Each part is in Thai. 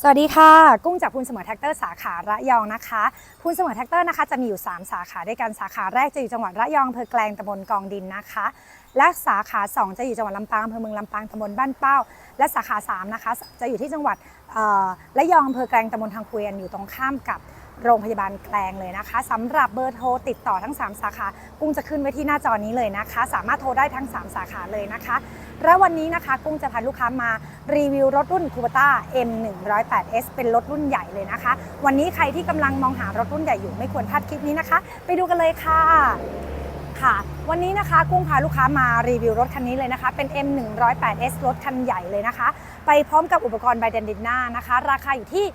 สวัสดีค่ะ กุ้งจากพูนเสมอแท็กเตอร์สาขาระยองนะคะพูนเสมอแท็กเตอร์นะคะจะมีอยู่ 3 สาขาด้วยกันสาขาแรกจะอยู่จังหวัดระยองอำเภอแกลงตำบลกองดินนะคะ และสาขา 2 จะอยู่จังหวัดลำปางอำเภอเมืองลำปางตำบลบ้านเป้า และสาขา3นะคะจะอยู่ที่จังหวัดระยองอำเภอแกลงตำบลทางเกวียนอยู่ตรงข้ามกับ โรงพยาบาลแกลงเลยนะคะสำหรับเบอร์โทรติดต่อทั้ง 3 สาขา กุ้งจะขึ้นไว้ที่หน้าจอนี้เลยนะคะ สามารถโทรได้ทั้ง 3 สาขาเลยนะคะ และวันนี้นะคะ กุ้งจะพาลูกค้ามารีวิวรถรุ่น c u b a t a M 1 0 8 S เป็นรถรุ่นใหญ่เลยนะคะ วันนี้ใครที่กำลังมองหารถรุ่นใหญ่อยู่ไม่ควรพลาดคลิปนี้นะคะ ไปดูกันเลยค่ะค่ะวันนี้นะคะกุ้งพาลูกค้ามารีวิวรถคันนี้เลยนะคะ เป็น M 1 0 8 S รถคันใหญ่เลยนะคะ ไปพร้อมกับอุปกรณ์ไบเดนดินหน้านะคะ ราคาอยู่ที่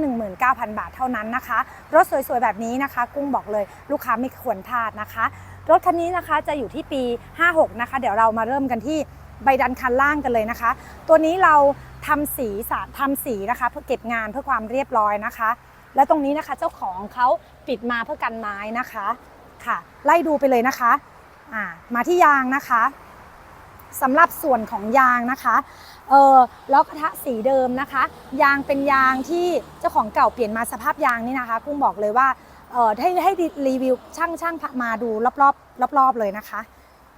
619,000 บาทเท่านั้นนะคะ รถสวยๆ แบบนี้นะคะ กุ้งบอกเลยลูกค้าไม่ควรพลาดนะคะ รถคันนี้นะคะจะอยู่ที่ปี 56 นะคะ เดี๋ยวเรามาเริ่มกันที่ใบดันคันล่างกันเลยนะคะ ตัวนี้เราทำสีสารทำสีนะคะเพื่อเก็บงานเพื่อความเรียบร้อยนะคะ และตรงนี้นะคะเจ้าของเขาปิดมาเพื่อกันไม้นะคะค่ะ ไล่ดูไปเลยนะคะอ่ามาที่ยางนะคะ สำหรับส่วนของยางนะคะเออล้อกระทะสีเดิมนะคะ ยางเป็นยางที่เจ้าของเก่าเปลี่ยนมาสภาพยางนี่นะคะกุ้งบอกเลยว่าเออให้ให้รีวิวช่างช่างมาดูรอบๆรอบๆเลยนะคะ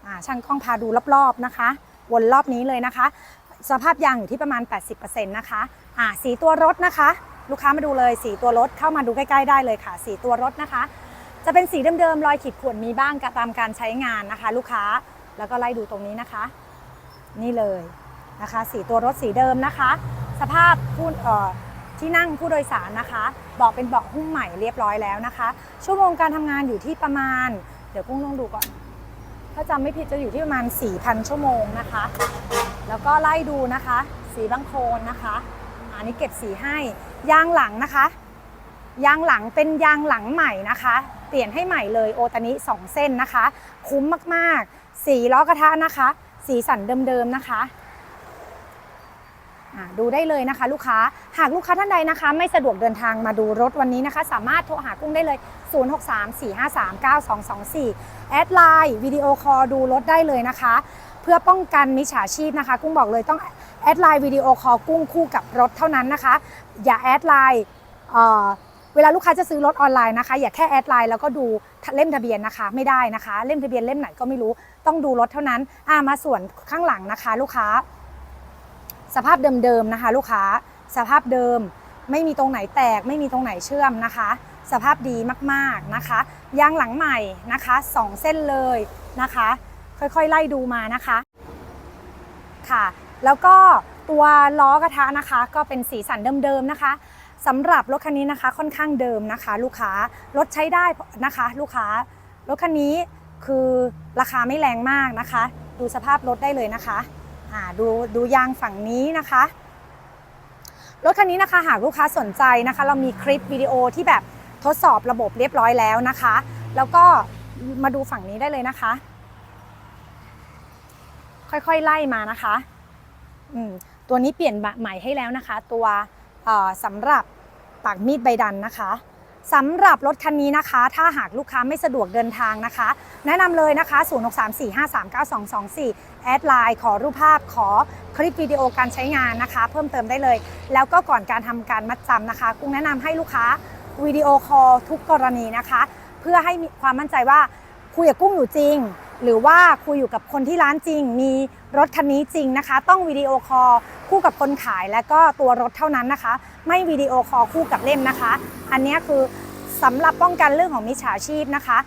อ่าช่างกล้องพาดูรอบๆนะคะ วนรอบนี้เลยนะคะ สภาพยางอยู่ที่ประมาณ 80%นะคะอ่าสีตัวรถนะคะ ลูกค้ามาดูเลยสีตัวรถเข้ามาดูใกล้ๆได้เลยค่ะ สีตัวรถนะคะ จะเป็นสีเดิมๆรอยขีดข่วนมีบ้างตามการใช้งานนะคะ ลูกค้า แล้วก็ไล่ดูตรงนี้นะคะ นี่เลยนะคะสีตัวรถสีเดิมนะคะ สภาพผู้ที่นั่งผู้โดยสารนะคะเบาะเป็นเบาะหุ้มใหม่เรียบร้อยแล้วนะคะ ชั่วโมงการทำงานอยู่ที่ประมาณ เดี๋ยวกุ้งต้องดูก่อน ถ้าจำไม่ผิดจะอยู่ที่ประมาณ 4,000 ชั่วโมงนะคะ แล้วก็ไล่ดูนะคะ สีบางโคลนนะคะอันนี้เก็บสีให้ยางหลังนะคะ ยางหลังเป็นยางหลังใหม่นะคะ เปลี่ยนให้ใหม่เลยโอตานิ2เส้นนะคะ คุ้มมากๆ สีล้อกระทะนะคะ สีสันเดิมๆนะคะดูได้เลยนะคะ ลูกค้าหากลูกค้าท่านใดนะคะ ไม่สะดวกเดินทางมาดูรถวันนี้นะคะ สามารถโทรหากุ้งได้เลย 0634539224 แอดไลน์วิดีโอคอลดูรถได้เลยนะคะ เพื่อป้องกันมิจฉาชีพนะคะ กุ้งบอกเลยต้องแอดไลน์วิดีโอคอลกุ้งคู่กับรถเท่านั้นนะคะ อย่าแอดไลน์ เวลาลูกค้าจะซื้อรถออนไลน์นะคะ อย่าแค่แอดไลน์แล้วก็ดูเล่มทะเบียนนะคะ ไม่ได้นะคะ เล่มทะเบียนเล่มไหนก็ไม่รู้ต้องดูรถเท่านั้นอ่ามาส่วนข้างหลังนะคะ ลูกค้า สภาพเดิมๆนะคะ ลูกค้าสภาพเดิม ไม่มีตรงไหนแตก ไม่มีตรงไหนเชื่อมนะคะ สภาพดีมากๆนะคะยางหลังใหม่นะคะสองเส้นเลยนะคะ ค่อยๆไล่ดูมานะคะ ค่ะ แล้วก็ตัวล้อกระทะนะคะ ก็เป็นสีสันเดิมๆนะคะ สำหรับรถคันนี้นะคะค่อนข้างเดิมนะคะ ลูกค้ารถใช้ได้นะคะ ลูกค้ารถคันนี้คือราคาไม่แรงมากนะคะ ดูสภาพรถได้เลยนะคะอ่าดูดูยางฝั่งนี้นะคะรถคันนี้นะคะหากลูกค้าสนใจนะคะ เรามีคลิปวิดีโอที่แบบทดสอบระบบเรียบร้อยแล้วนะคะ แล้วก็มาดูฝั่งนี้ได้เลยนะคะ ค่อยๆไล่มานะคะอืมตัวนี้เปลี่ยนใหม่ให้แล้วนะคะ ตัว สำหรับปากมีดใบดันนะคะสำหรับรถคันนี้นะคะ ถ้าหากลูกค้าไม่สะดวกเดินทางนะคะ แนะนำเลยนะคะ 0634539224 แอดไลน์ขอรูปภาพขอคลิปวิดีโอการใช้งานนะคะ เพิ่มเติมได้เลย แล้วก็ก่อนการทำการมัดจำนะคะกุ้งแนะนำให้ลูกค้าวิดีโอคอลทุกกรณีนะคะ เพื่อให้มีความมั่นใจว่าคุยกับกุ้งอยู่จริง หรือว่าคุยอยู่กับคนที่ร้านจริง มีรถคันนี้จริงนะคะ ต้องวิดีโอคอลคู่กับคนขายและก็ตัวรถเท่านั้นนะคะ ไม่วิดีโอคอลคู่กับเล่มนะคะ อันนี้คือสำหรับป้องกันเรื่องของมิจฉาชีพนะคะ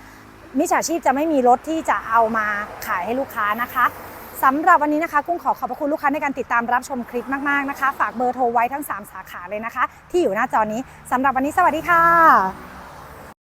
มิจฉาชีพจะไม่มีรถที่จะเอามาขายให้ลูกค้านะคะสำหรับวันนี้นะคะกุ้งขอขอบพระคุณลูกค้าในการติดตามรับชมคลิปมากๆนะคะ ฝากเบอร์โทรไว้ทั้ง 3 สาขาเลยนะคะ ที่อยู่หน้าจอนี้สำหรับวันนี้สวัสดีค่ะ